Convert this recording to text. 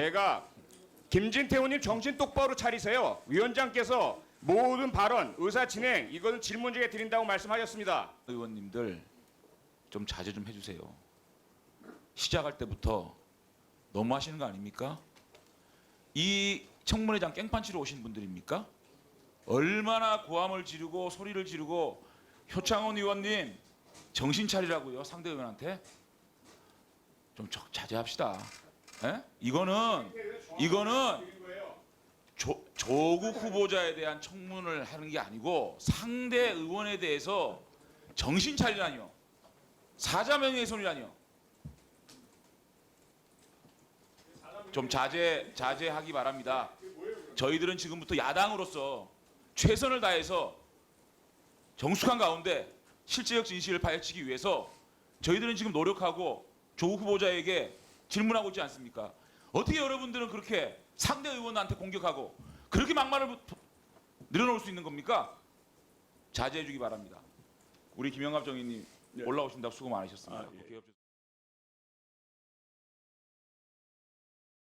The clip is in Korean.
제가 김진태 의원님 정신 똑바로 차리세요. 위원장께서 모든 발언, 의사 진행 이거는 질문지에 드린다고 말씀하셨습니다. 의원님들 좀 자제 좀 해주세요. 시작할 때부터 너무 하시는 거 아닙니까? 이 청문회장 깽판 치러 오신 분들입니까? 얼마나 고함을 지르고 소리를 지르고 효창원 의원님 정신 차리라고요 상대 의원한테 좀 저- 자제합시다. 에? 이거는 이거는 조, 조국 후보자에 대한 청문을 하는 게 아니고 상대 의원에 대해서 정신 차리라니요. 사자 명예훼손이라니요. 좀 자제 자제하기 바랍니다. 저희들은 지금부터 야당으로서 최선을 다해서 정숙한 가운데 실제적 진실을 파헤치기 위해서 저희들은 지금 노력하고 조국 후보자에게 질문하고 있지 않습니까? 어떻게 여러분들은 그렇게 상대 의원한테 공격하고 그렇게 막말을 부- 늘어놓을 수 있는 겁니까? 자제해 주기 바랍니다. 우리 김영갑 정의님 올라오신다고 수고 많으셨습니다. 국회의원